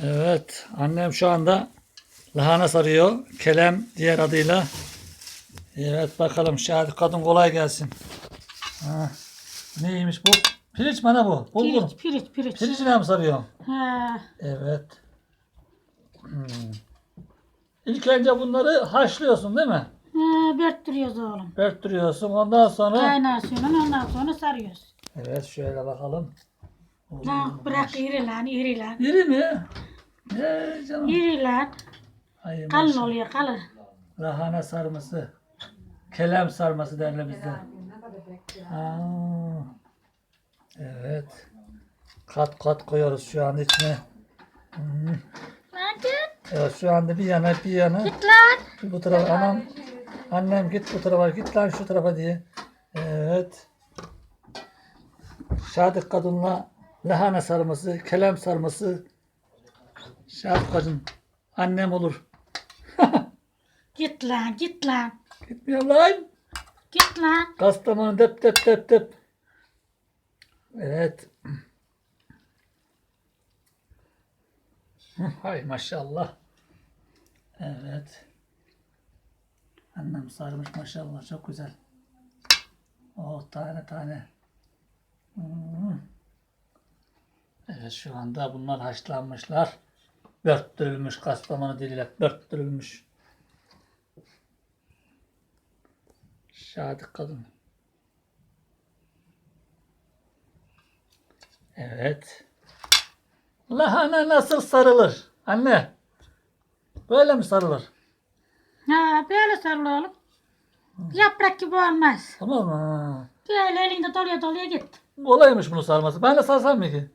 Evet, annem şu anda lahana sarıyor. Kelem diğer adıyla. Evet bakalım Şahit kadın kolay gelsin. Ha, neymiş bu? Pirinç mi ana bu? Bulgur. Pirinç, pirinç, pirinç. Pirinçle mi sarıyorsun? Ha, Evet. Hmm. İlk önce bunları haşlıyorsun değil mi? ha, börttürüyoruz oğlum. Örttürüyorsun. Ondan sonra... Kaynar suyla ondan sonra sarıyoruz. Evet şöyle bakalım. Lan bırak iri lan, iri lan. İri mi? Ne canım? İri lan. Ay, Kalın maşallah. oluyor, kalın. Lahana sarması. Kelem sarması derler bizde. Ha. Evet. Kat kat koyuyoruz şu an içine. Hmm. Evet şu anda bir yana bir yana. git lan. Bu tarafa anam. Annem git bu tarafa git lan şu tarafa diye. Evet. Şadık kadınla lahana sarması, kelem sarması. Şadık kadın annem olur. Git lan, git lan. Gitmiyor lan. Git lan. Kastamonu dep dep dep dep. Evet. Hay maşallah. Evet. Annem sarmış maşallah çok güzel. Oh tane tane. Hmm. Evet şu anda bunlar haşlanmışlar. Börttürülmüş kastamonu diliyle börttürülmüş. Şadık kadın. Evet. Lahana nasıl sarılır? Anne. Böyle mi sarılır? Ha, böyle sarıl oğlum. Yaprak gibi olmaz. Tamam mı? Böyle elinde doluya doluya git. Kolaymış bunu sarması. Ben de sarsam mı ki?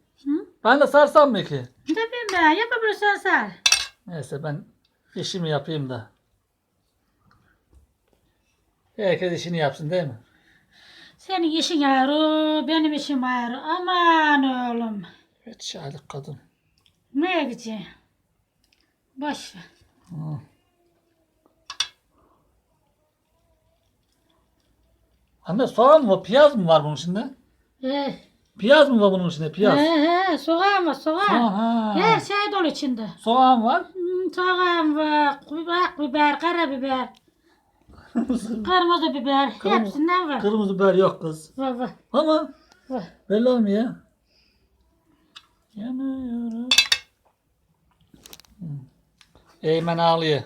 Ben de sarsam mı ki? Ne bileyim ben, yapabilirsen sar. Neyse ben işimi yapayım da. Herkes işini yapsın değil mi? Senin işin ayrı, benim işim ayrı. Aman oğlum. Evet şahlık kadın. Neye gideceğim? Boş ver. Hı. Anne soğan mı? Piyaz mı var bunun içinde? He, Piyaz mı var bunun içinde? Piyaz. he, he, soğan var, soğan. Aha. Her şey dolu içinde. Soğan var. Hmm, soğan var, biber, biber, karabiber, kırmızı biber, Kırmızı- hepsinden var. Kırmızı biber yok kız. Var, var, Ama var. belli olmuyor. Yanıyorum. Hmm. Eymen ağlıyor.